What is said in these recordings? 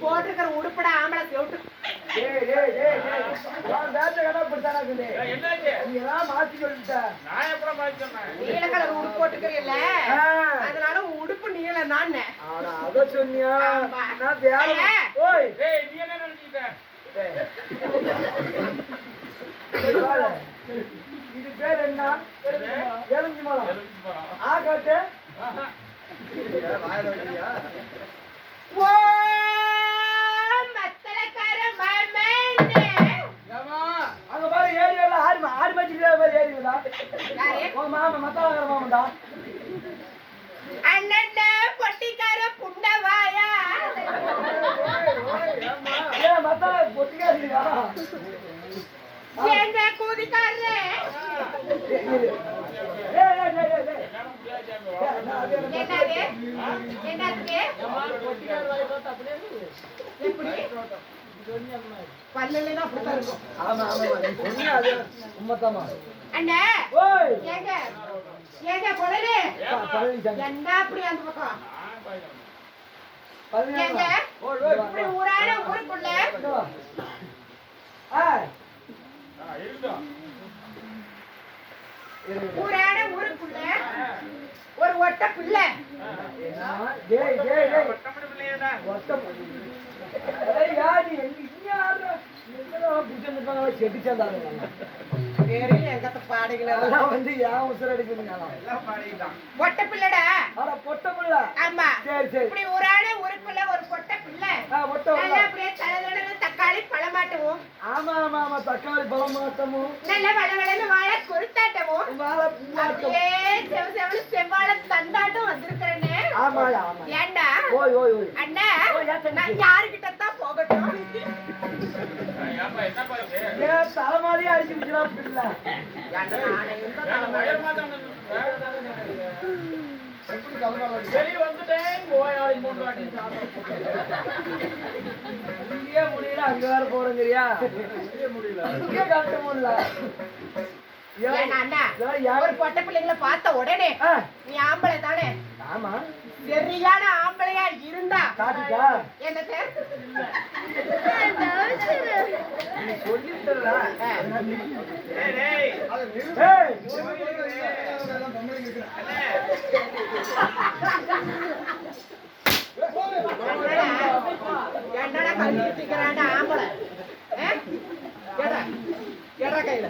போட்டிருக்கிற உடுப்பட ஆம்பளை செவிட்டு? நீ. நீல கலர் உடுப்பு போட்டுக்கிறீல்ல. அதனால உடுப்பு நீல நான் ஆனா, அத சொன்னியா? நான் வேற-. ஓய், இது பாரு. இது பேர் என்ன எலுமிச்சை மரம். ஓ யாரு உன் மாமா மத்தாளக்கார மாமன்டா அண்ணன் பொட்டிக்கார புண்டவாயா ஏ மத்தாள பொட்டிக்கா இருக்கா என்ன கூதிக்காரே என்னது? என்னது எப்படி? பல்லுல தான் அப்படித்தான் இருக்கும் அண்ணா ஏங்க ஏங்க கொடலே என்ன அப்படி அந்த பக்கம்? ஏங்க இப்படி ஊரான ஊருக்குள்ள? ஊரான ஊருக்குள்ள ஒரு ஒட்ட பிள்ளை. செட்டு சேர்ந்தாங்க வேறு எங்கத்த பாடுகள வந்து ஏன் உசுர பிள்ளைடா? பொட்ட புள்ள. ஆமா. சரி சரி. இப்படி ஊரான ஊருக்குள்ள ஒரு பொட்ட பிள்ளை. மொட்டை நல்லா புள்ள. அப்படியே தக்காளி பழமாட்டவும். ஆமா ஆமா ஆமா. தக்காளி பழம் மாட்டமும் நல்ல வளவளன்னு வாழ குருத்தாட்டவும் வாழை அப்படியே செவ செவனு செவ்வாழ தந்தாட்டம் வந்திருக்கிறேன்னு ஆமா ஆமா ஏண்டா? ஓய் ஓய் ஓய். அண்ணா? நான் யாருகிட்ட தான் போகட்டும். ஏன் தலைமாதிரியே அடிச்சு விட்டுலாம் பிள்ளை. அங்க வேற இங்கே காட்ட முடியல. அண்ணா இதெல்லாம் ஒரு யாரு பொட்டை பிள்ளைங்களை பார்த்த உடனே நீ ஆம்பளை தானே? ஆமா. சரியான ஆம்பளையா இருந்தா. ஏய் என்னடா தூக்கிறாண்ட ஆம்பளை? கையில?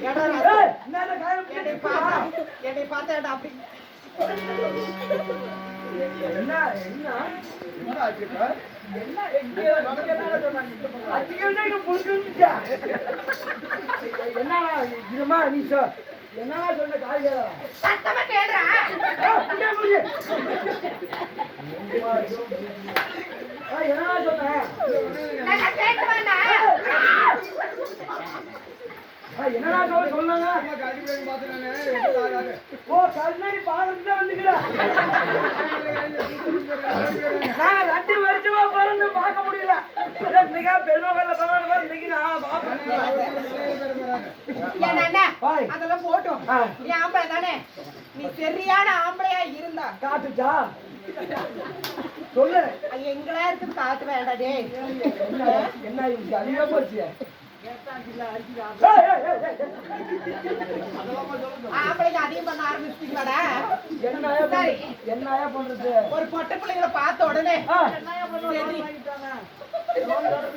என்ன என்னை என்னை பார்த்தா அப்படி என்ன என்ன? என்ன எங்க என்ன சொன்னாங்க அத்திக்கே இங்க புடிச்சுச்சா என்ன இதுமா நீ சொ என்ன சொன்ன காய்கறா? சத்தமா கேடுறா என்ன சொன்னேன் நான் கேட்டு வேண்டா என்னடா சொல்ல சொன்னாங்க? ஓ கண்ணாடி பாருங்க வந்துக்கிறா. நான் ரெண்டு வருஷமா பிறந்து பார்க்க முடியல. இன்னைக்கா பெருமகள்ல பிறந்த இன்னைக்கு நான். அதெல்லாம் போட்டும். நீ ஆம்பளை தானே? நீ சரியான ஆம்பளையா இருந்தா. காட்டுச்சா? சொல்லு. எங்களா இருக்கு காத்து வேண்டாம் டேய் என்ன அதிகமா போச்சு. என்னயா பண்றது ஒரு பொட்டை பிள்ளைங்களை பார்த்த உடனே.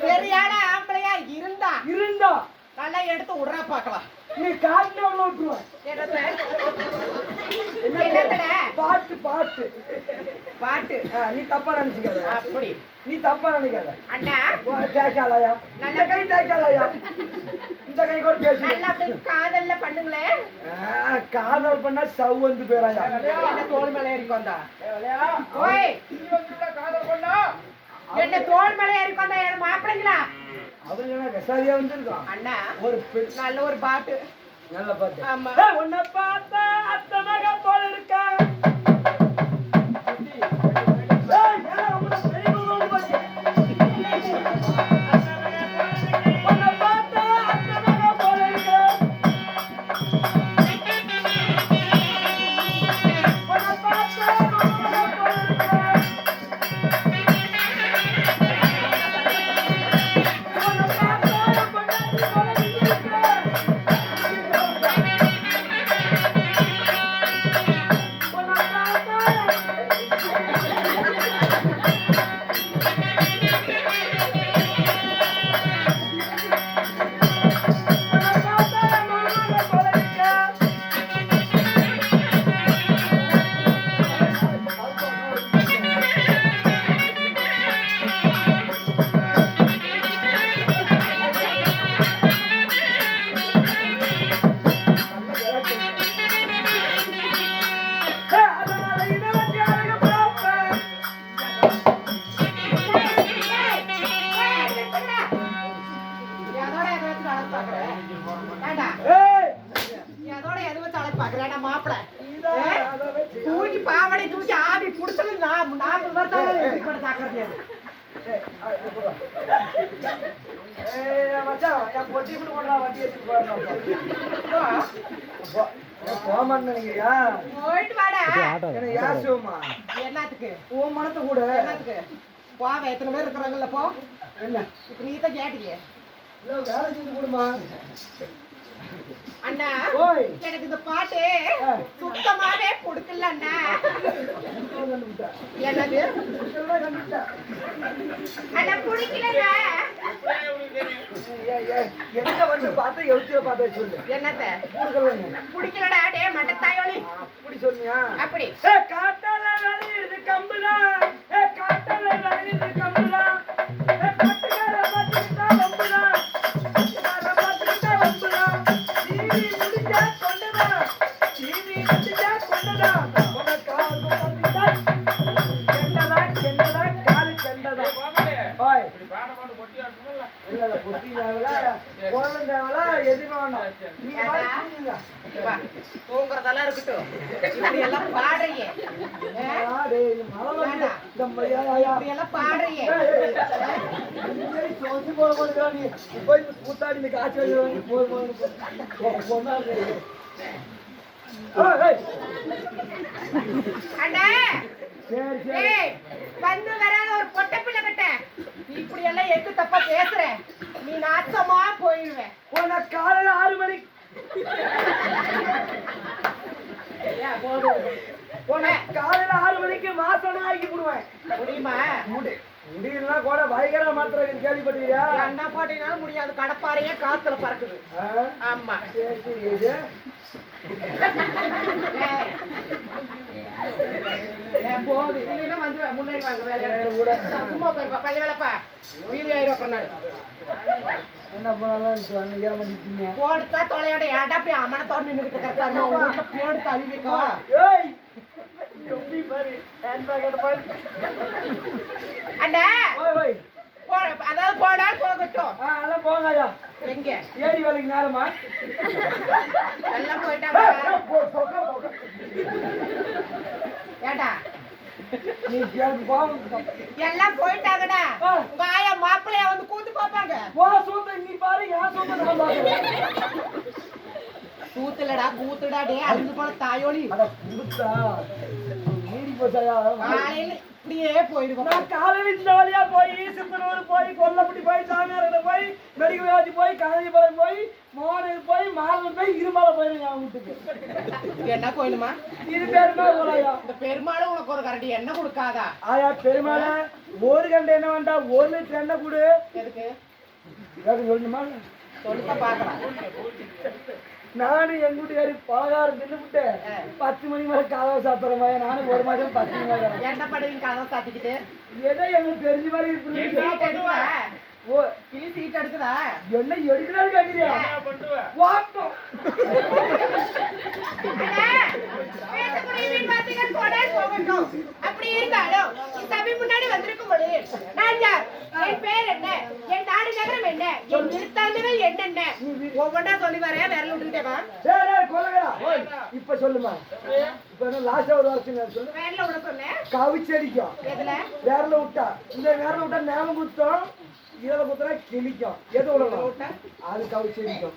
சரியான ஆம்பளையா இருந்தா? இருந்தா. நல்லா எடுத்து விடுறா பார்க்கலாம். நீ காட்டுல? என்னதுடா? பாட்டு பாட்டு. பாட்டு? நீ தப்பா நினைச்சுக்காத. அப்படி. நீ தப்பா நினைக்காத. அண்ணா? ஓ, தேய்க்காலயா இந்த கை தேய்க்காலயா இந்த கை கூட பேசு. நல்லா காதல்ல பண்ணுங்களேன் காதல் பண்ணா சவ் வந்து என்ன தோல் மேல ஏறி வந்தா ஓய் என்ன தோல் மேல ஏறி வந்தா என் மாப்பிள்ளைங்களா? அவங்க என்ன விசாரியா வந்திருக்கான்? அண்ணா ஒரு நல்ல ஒரு பாட்டு. நல்ல பாட்டு. ஆமா. உன்னை பார்த்தா அத்தை மகன் போல உன் மனத்தை கூட. என்னத்துக்கு? போவ எத்தனை பேர் இருக்கிறாங்கல்ல போ. என்ன? இப்ப நீ தான் கேட்டீங்க வேலை செஞ்சு கொடுமா. அண்ணா எனக்கு இந்த பாட்டு சுத்தமாவே கொடுக்கல அண்ணா. என்னது? அண்ணா பிடிக்கலண்ணா எங்க வந்து பார்த்தா எழுத்திய பார்த்தா சொல்லு என்னத்த? பிடிக்கலடா டே மண்டத்தாயோலி அப்படி சொன்னியா? அப்படி. போது, போது, போது. போ, போனா சரி. ஏய், ஏய். அண்ணா சரி, சரி. ஏய் வந்து வராத ஒரு பொட்ட பிள்ளை கிட்ட இப்படி எல்லாம் எது தப்பா பேசுற நீ நாச்சமா போயிடுவேன் உன்னை காலையில ஆறு மணிக்கு உன்னை காலையில ஆறு மணிக்கு மாசம் ஆக்கி விடுவேன். முடியுமா? முடி. முடியலன்னா கூட பயங்கர மாத்திரம் என்ன போட்டீங்கன்னாலும் முடியாது. கடப்பாறையே காத்துல பறக்குது? ஆமா. சரி போகுது இல்லைன்னா வந்து முன்னாடி வாங்க. சும்மா போயிருப்பா பையன் வேலைப்பா. வீடு ஆயிரம் என்ன பண்ணலாம் போடுத்தா தொலையோட ஏடா போய் அம்மனத்தோடு நின்றுட்டு கரெக்டாக போடு தழுவிக்கோ ஏய் போ அதாவது போடா போகட்டும். போங்க ஐயா எங்க? ஏரி வேலைக்கு நேரமா? எல்லாம் ஏய், போயிட்டாங்க. ஏடா எல்லாம் போயிட்டாங்கடா. உங்க ஆயா மாப்பிள்ளைய வந்து கூத்து பார்ப்பாங்க போ நீ பாரு என் சொந்த நான் கூத்துடா டே அருந்து போல தாயோலி அட இப்படியே போயிடுவோம். நான் காலையில வழியா போய் சித்தனூர் போய் கொல்லப்பட்டி போய் சாமியார்கிட்ட போய் மெடிக்கல் போய் காஞ்சிபுரம் போய் மோனுக்கு போய் மாரல் போய் இருமலை போயிருங்க அவன் வீட்டுக்கு. என்ன கோயிலுமா? இது பேருமா போறாயா இந்த பெருமாளும் உனக்கு ஒரு கரண்டி எண்ணெய் கொடுக்காதா? ஆயா பெருமாள ஒரு கண்டு என்ன வேண்டாம் ஒரு லிட்டர் எண்ணெய் கொடு. எதுக்கு? கேட்க சொல்லணுமா? சொல்லுக்க பாக்கலாம் நானும் எங்க வீட்டுக்காரி பலகாரம் தின்னுபிட்டு. பத்து மணி மேல காலம் சாப்பிட்ற மாதிரி நானும் ஒரு மாதம் பத்து மணி மேல என்ன பண்ணுவீங்க கதை சாத்திக்கிட்டு. ஏதோ எங்களுக்கு தெரிஞ்ச மாதிரி இருக்கு ஓ. கிளி சீட் எடுக்குதா என்ன எடுக்கிறாரு கேட்குறியா வாட்டம். அப்படி இருந்தாலும் சபை முன்னாடி வந்திருக்கும் பொழுது நான் யார் என் பேர் என்ன என் நாடு நகரம் என்ன? என் நிறுத்தாண்டுகள் என்னென்ன? ஒவ்வொன்றா சொல்லி வரேன் விரல் டேய் கொல்லவேடா இப்ப சொல்லுமா? இப்ப லாஸ்டா ஒரு வார்த்தை சொல்லு? விரல விட சொன்னேன் கவிச்சடிக்கும் வேர்ல விட்டா. இந்த வேர்ல விட்டா நேரம் குத்தம் இதுல குத்துறா கிழிக்கும். எது விடலாம் அது கவிச்சடிக்கும்.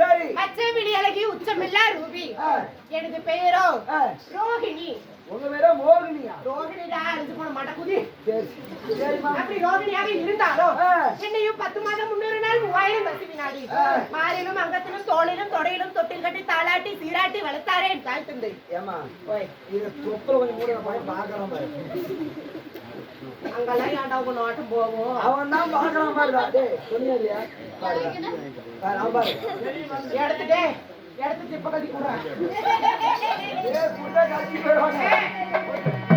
சரி. மச்ச விழி அழகி உச்சமில்லா ரூபி. எனது பெயரோ. ரோகிணி. உங்க பேர மோகினியா? ரோகிணிடா அழிஞ்சு போன மடக்குதி அப்படி ரோகிணியாக இருந்தாலும். என்னையும் பத்து மாதம் முன்னூறு நாள் மூவாயிரம் பசி வினாடி. மாறிலும் அங்கத்திலும் தோளிலும் தொடையிலும் தொட்டில் கட்டி தாளாட்டி சீராட்டி வளர்த்தாரே தாய் தந்தை. ஏமா இது தொப்புல கொஞ்சம் பார்க்கறான் பாரு. அங்கெல்லாம் ஏன்டா உங்க நாட்டம் போகும் அவன் தான் பாக்கலாம் பாரு டேய் சொன்னியா இல்லையா பாரு பாரு, அவன் பாரு எடுத்து திப்ப கட்டி புள்ள கட்டி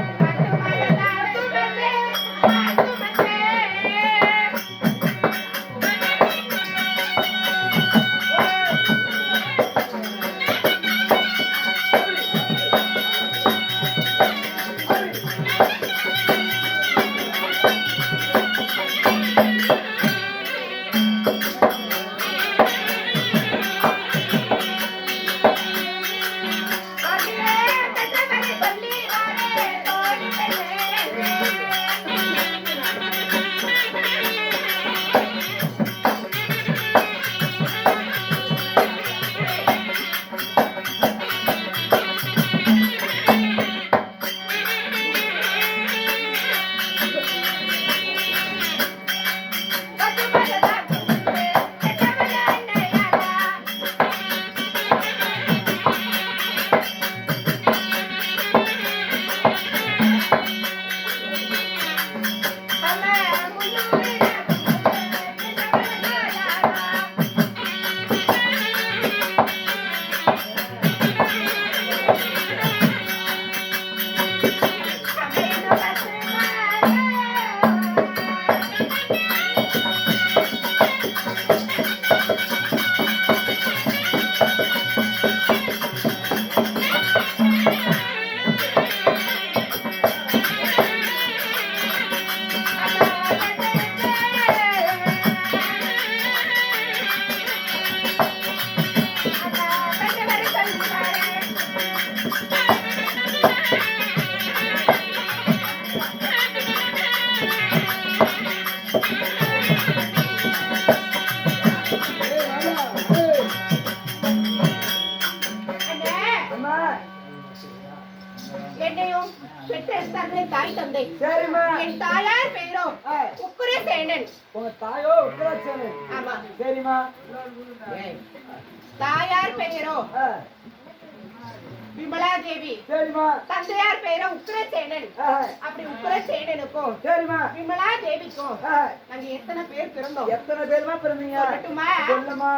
சரிம்மா. தாயார் பெயரோ? விமலா தேவி. சரிம்மா. தந்தையார் பெயரோ உக்கிரசேனன் ஆ, அப்படி உக்கிரசேனனுக்கும் சரிம்மா. விமலா தேவிக்கும் நாங்க எத்தனை பேர் பிறந்தோம்? எத்தனை பேருமா பிறந்தீங்க? சொல்லட்டுமா? சொல்லுமா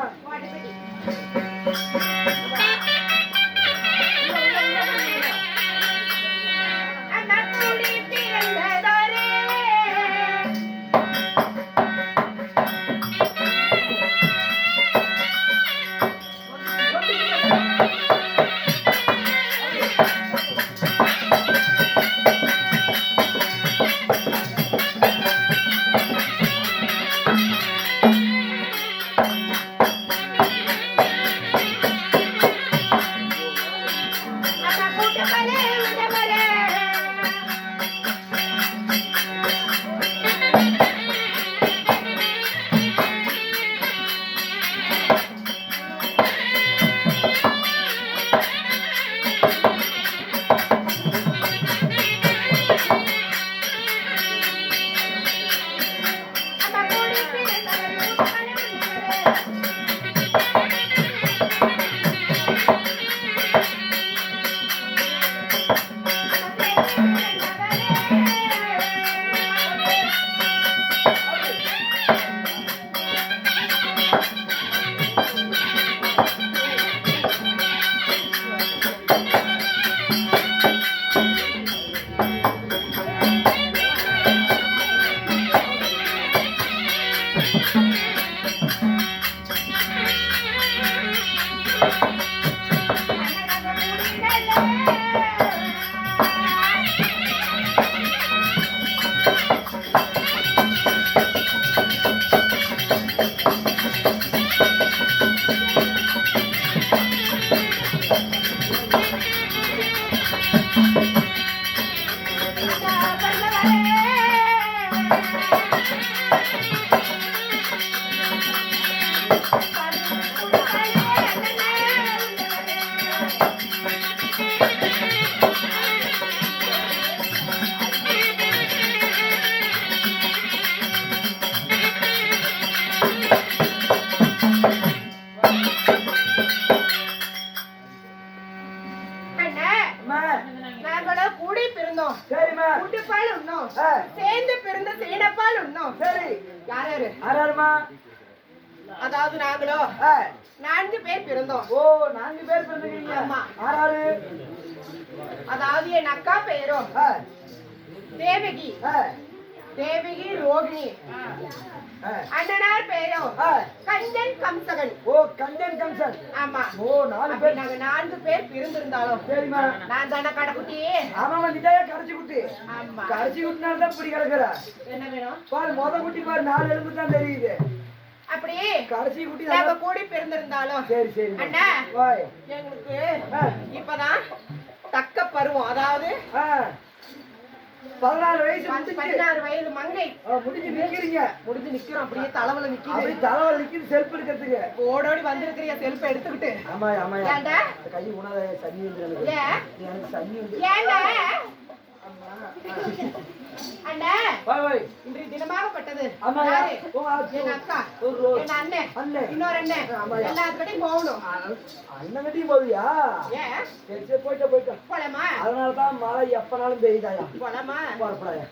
பிறந்தோம் சரி யார் யாரு ஆறாருமா அதாவது நாங்களோ. நான்கு பேர் பிறந்தோம் ஓ நான்கு பேர் பிறந்துக்கிறீங்க ஆமா. ஆறாரு அதாவது என் அக்கா பேரும் ஆ. தேவகி. தேவகி ரோகிணி. அண்ணனார் பேரும் ஆ. கஞ்சன் கம்சகன். ஓ கண்டன் கம்சன். ஆமா. ஓ நாலு பேர். நாங்க நான்கு பேர் பிறந்திருந்தாலும் சரிம்மா. நான் தானே கடைக்குட்டி? ஆமா வந்துட்டாயா கடைச்சி குட்டி? ஆமா. கடைச்சி குட்டினால தான் இப்படி கிடக்குற. என்ன வேணும்? பாரு மொத குட்டி பாரு நாலு எலும்பு தான் தெரியுது. அப்படி? கடைசி குட்டி நாங்க கூடி பிறந்திருந்தாலும் சரி சரி அண்ணா எங்களுக்கு. இப்பதான் தக்க பருவம். அதாவது. பதினாறு வயசு பதினாறு வயது மங்கை. முடிஞ்சு நிக்கிறீங்க. முடிஞ்சு நிக்கிறோம். அப்படியே தலைவல நிக்குது. தலைவலி நிக்குது செல்ஃப் இருக்கிறதுக்கு ஓடோடி வந்திருக்கிறிய செல்ஃப் எடுத்துக்கிட்டு? ஆமா ஆமா கை உணாத சன்னி வந்து எனக்கு. சன்னி வந்து. அண்ணா. இன்றைய தினமாகப்பட்டது என் அக்கா. என் அண்ணன். இன்னொரு அண்ணன். எல்லாத்துக்கிட்டையும் போகணும். அண்ணன் கட்டியும் போவியா? சரி சரி போயிட்டா போயிட்டா போலாமா? அதனால தான் மழை எப்பனாலும் பெய்யுதாயா? போலாமா? போறப்படாயா